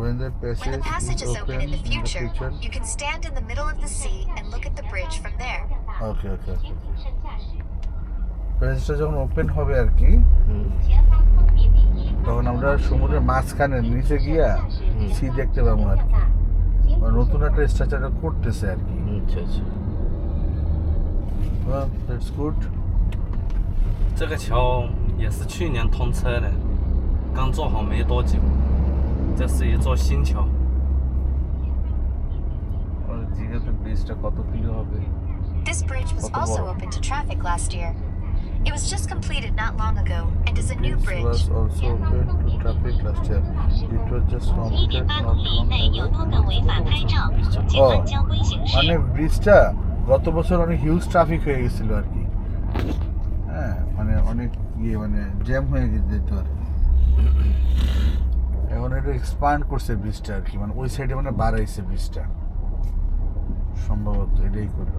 when the When passage, the passage is open in the future, you can stand in the middle of the sea and look at the bridge from there. ওকে ওকে ওকে প্যাসেজটা যখন open হবে আর কি হুম তখন আমরা সমুদ্রের মাঝখানে নিচে গিয়া হুম। C দেখতে পাবো আর কি মানে নতুন একটা স্ট্রাকচার করতেছে আর কি আচ্ছা আচ্ছা দ্যাটস গুড 这个桥也是去年通车的，刚做好没多久。 这是一座新桥， জিজ্ঞাসা ব্রিজটা কত কিলো হবে This bridge was What the also water? open to traffic last year. It was just completed not long ago and is a new This bridge. was also open to traffic last year. It was just 七点 completed 八 not 公里 long 内有多个 ago. 违法拍照，请按交规行 মানে 事。 ব্রিজটা গত বছর অনেক huge traffic হয়ে গেছিল আর কি হ্যাঁ মানে অনেক ইয়ে মানে জ্যাম হয়ে যেত আর কি এখন এটা এক্সপান্ড করছে ব্রিজটা আর কি মানে ওই সাইডে মানে বাড়াইছে ব্রিজটা সম্ভবত এটাই করল।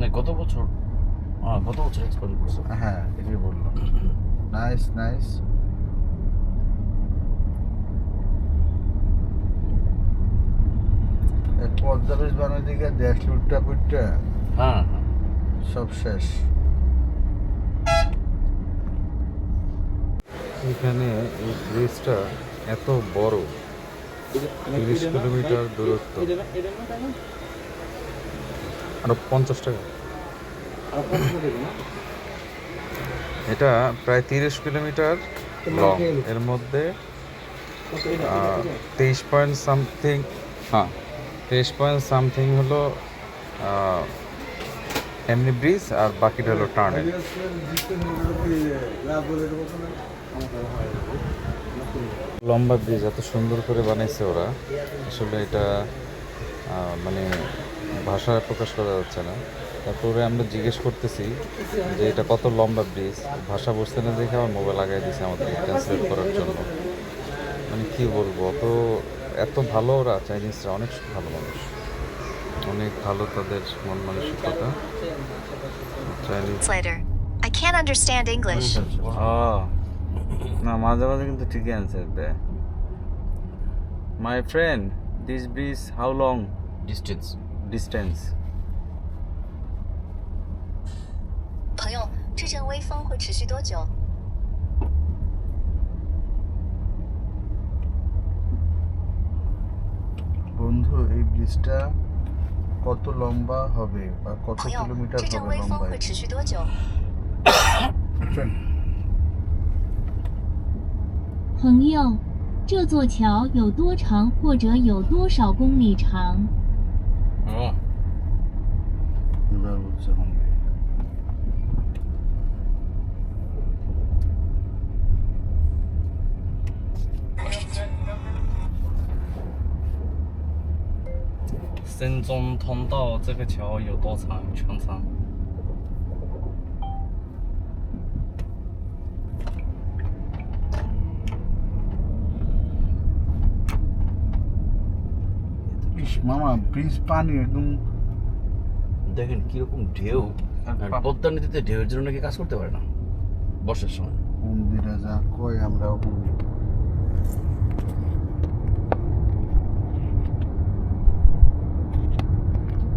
না কত বছর হ্যাঁ গত বছর এক্সপান্ড করছে। হ্যাঁ এটাই বলল। নাইস নাইস পদ্মা ব্রিজ বানার দিকে দেশ লুটটা পুটটা হ্যাঁ হ্যাঁ। সব শেষ। এখানে এই ব্রিজটা এত বড়। তিরিশ কিলোমিটার দূরত্ব। আরও পঞ্চাশ টাকা। এটা প্রায় তিরিশ কিলোমিটার লং এর মধ্যে তেইশ পয়েন্ট সামথিং হ্যাঁ তেইশ পয়েন্ট সামথিং হলো এমনি ব্রিজ আর বাকিটা হলো টার্নেল লম্বা ব্রিজ এত সুন্দর করে বানাইছে ওরা। আসলে এটা মানে ভাষায় প্রকাশ করা যাচ্ছে না। তারপরে আমরা জিজ্ঞেস করতেছি যে এটা কত লম্বা ব্রিজ ভাষা বুঝতে না দেখে আমার মোবাইল লাগাই দিয়েছে আমাদের ট্রান্সলেট করার জন্য। মানে কি বলব অত এত ভালো ওরা চাইনিজরা অনেক ভালো মানুষ। অনেক ভালো তাদের মন মানসিকতা। Chinese I can't understand English. ও না মাঝে মাঝে কিন্তু ঠিকই অ্যান্সার দেয় my friend this bridge how long distance distance 朋友，这阵微风会持续多久？ বন্ধু এই ব্রিজটা কত লম্বা হবে বা কত 朋友， কিলোমিটার 这阵 হবে 微 朋友，这座桥有多长或者有多少公里长？啊，一百五十公里。深中通道这个桥有多长？全长？মামা ব্রিজ পানি একদম। দেখেন কীরকম ঢেউ পদ্মা নদীতে ঢেউয়ের জন্য নাকি কাজ করতে পারে না বর্ষার সময়। মন্দিরে যা কই আমরা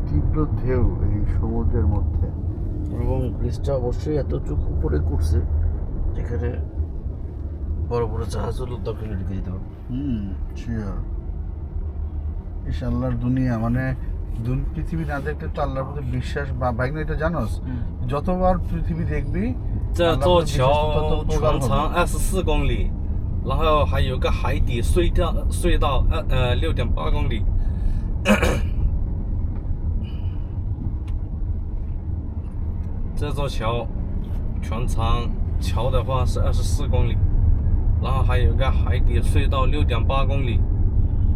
তীব্র ঢেউ এই সমুদ্রের মধ্যে। এবং ব্রিজটা অবশ্যই এত চোখ উপরে করছে যেখানে বড় বড় জাহাজ হলো দক্ষিণে ঢুকে যেতে পারবে। হুম sure ইস আল্লাহর দুনিয়া মানে দুন- পৃথিবী না দেখলে তো আল্লাহর প্রতি বিশ্বাস বা বাইক এটা জানোস যতবার পৃথিবী দেখবি 这座桥全长二十四公里，然后还有个海底隧道，隧道呃呃六点八公里。这座桥全长桥的话是二十四公里，然后还有个海底隧道六点八公里，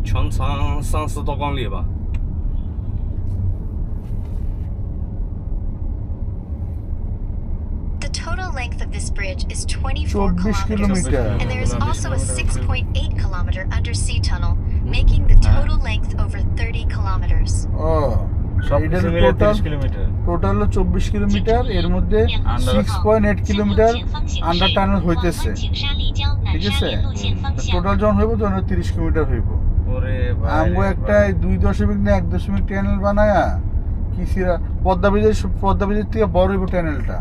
全长三十多公里吧。 The total length of this bridge is 24 24 kilometers, kilometer. and there is also a 6.8 kilometer undersea tunnel, making the total length over 30 kilometers. ও এটার টোটাল টোটাল হলো চব্বিশ কিলোমিটার এর মধ্যে 两个 six point eight 向 kilometre 右前方行 under 驶， tunnel 往 হইতেছে 湾景山立交南 ঠিক 山 আছে 连路线方向。 total যখন হইব তখন তিরিশ কিলোমিটার হইব ওরে ভাই আমগো একটা দুই দশমিক না এক দশমিক চ্যানেল বানায়া কিসিরা পদ্মা ব্রিজের থেকে বড় হইব চ্যানেলটা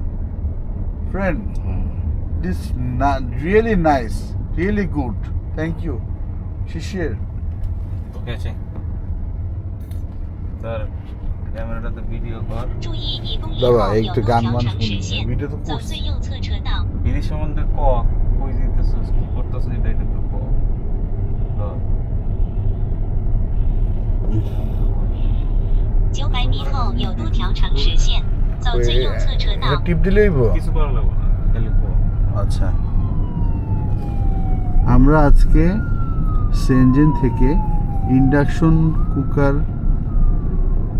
ফ্রেন্ড দিস না really nice really good thank you Shishir okay আছে। তার ক্যামেরাটাতে ভিডিও কর। বাবা একটু গান মান শুনি ভিডিও তো করছি। বিড়ি সম্বন্ধে ক? কই যেতেছস কি করতেছস এটা একটু ক। 九百米后有多条城市线，走最右侧车 এটা 道。 টিপ দিলেই হইব কিছু করা লাগবে না খালি ক আচ্ছা আমরা আজকে সেনজেন থেকে ইন্ডাকশন কুকার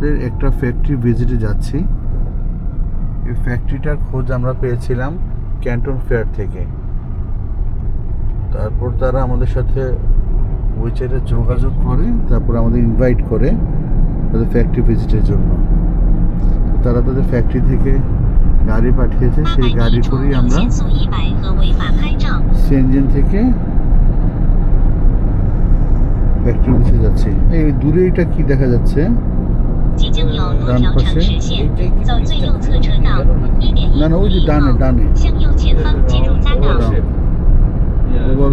এর একটা ফ্যাক্টরি ভিজিটে যাচ্ছি এই ফ্যাক্টরিটার খোঁজ আমরা পেয়েছিলাম ক্যান্টন ফেয়ার থেকে তারপর তারা আমাদের সাথে ওয়েবসাইটে যোগাযোগ করে তারপর আমাদের ইনভাইট করে তাদের ফ্যাক্টরি ভিজিটের জন্য। তারা তাদের ফ্যাক্টরি থেকে গাড়ি পাঠিয়েছে সেই গাড়ি করেই আমরা সেনজেন থেকে ফ্যাক্টরি অফিসে যাচ্ছি। এই দূরে এটা কি দেখা যাচ্ছে? ডান পাশে। না না ওই যে ডানে ডানে। এবং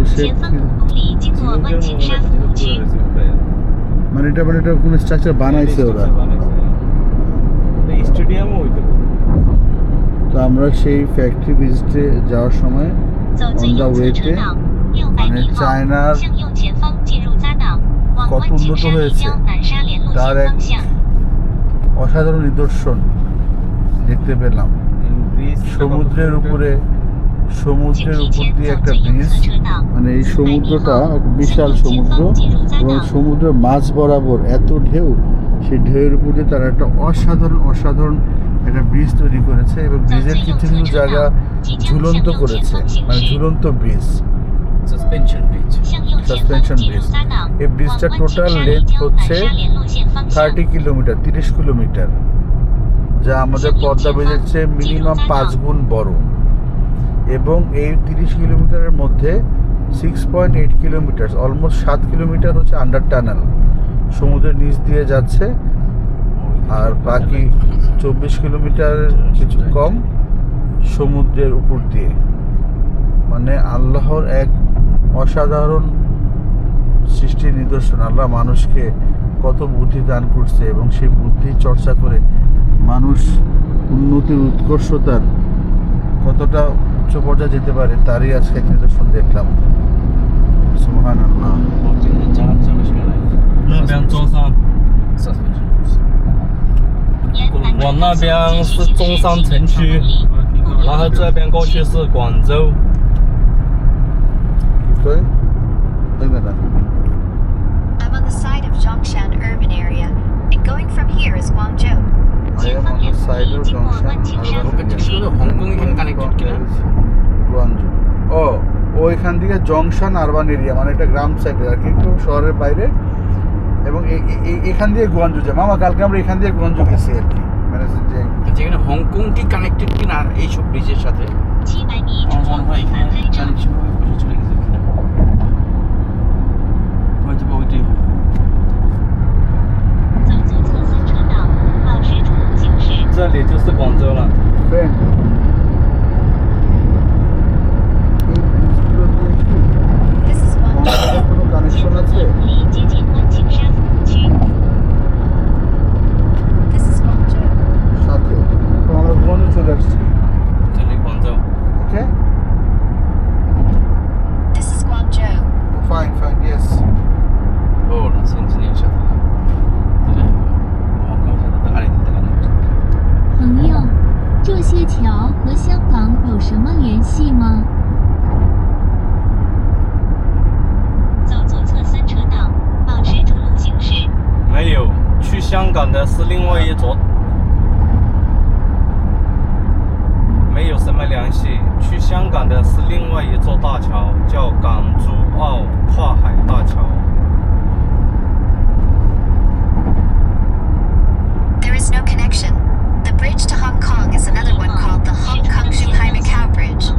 মানে এটা মানে এটা কোন স্ট্রাকচার বানাইছে ওরা। স্টেডিয়ামও তো আমরা সেই ফ্যাক্টরি ভিজিটে যাওয়ার সময় অন দা ওয়েতে মানে চায়নার কত উন্নত হয়েছে তার এক অসাধারণ নিদর্শন দেখতে পেলাম। সমুদ্রের উপরে সমুদ্রের উপর দিয়ে একটা ব্রিজ মানে এই সমুদ্রটা বিশাল সমুদ্র এবং সমুদ্রের মাছ বরাবর এত ঢেউ সেই ঢেউয়ের উপর দিয়ে তারা একটা অসাধারণ অসাধারণ একটা ব্রিজ তৈরি করেছে এবং ব্রিজের কিছু কিছু জায়গা ঝুলন্ত করেছে মানে ঝুলন্ত bridge suspension bridge suspension bridge এই ব্রিজটা টোটাল লেন্থ হচ্ছে থার্টি কিলোমিটার তিরিশ কিলোমিটার যা আমাদের পদ্মা ব্রিজের চেয়ে মিনিমাম পাঁচ গুণ বড়। এবং এই তিরিশ কিলোমিটারের মধ্যে six point eight kilometre almost সাত কিলোমিটার হচ্ছে আন্ডার টানেল সমুদ্রের নিচ দিয়ে যাচ্ছে। আর বাকি চব্বিশ কিলোমিটার কিছু কম সমুদ্রের উপর দিয়ে। মানে আল্লাহর এক অসাধারণ সৃষ্টির নিদর্শন। আল্লাহ মানুষকে কত বুদ্ধি দান করছে এবং সেই বুদ্ধি চর্চা করে মানুষ উন্নতির উৎকর্ষতার কতটা উচ্চ পর্যায়ে যেতে পারে তারই আজকে এক নিদর্শন দেখলাম সুহান আল্লাহ 那边中山， সাসপেনশন 沿南往那边是中山城区然后这边过去是广州。 তুই দেখ না I'm on the side of Zhongshan urban area, and going from here is Guangzhou. সাইডো জংশন ওকে জিজ্ঞেস করল হংকং এখানে কানেক্টেড কিনা? গুয়াংজু ও ওইখান থেকে জংশন আরবান এরিয়া মানে একটা গ্রাম সাইডে আর কি একটু শহরের বাইরে। এবং এখান দিয়ে গুয়াংজু যায়। মামা কালকে আমরা এখান দিয়ে গুয়াংজু গেছি আর কি। মানে আচ্ছা, যেখানে হংকং কি কানেক্টেড কিনা এইসব ব্রিজের সাথে? হয় এখানে কানেকশন চলে 这里就是广州了。对。香港的是另外一座，没有什么联系。去香港的是另外一座大桥，叫港珠澳跨海大桥。There is no connection. The bridge to Hong Kong is another one called the Hong Kong Zhuhai Macau Bridge.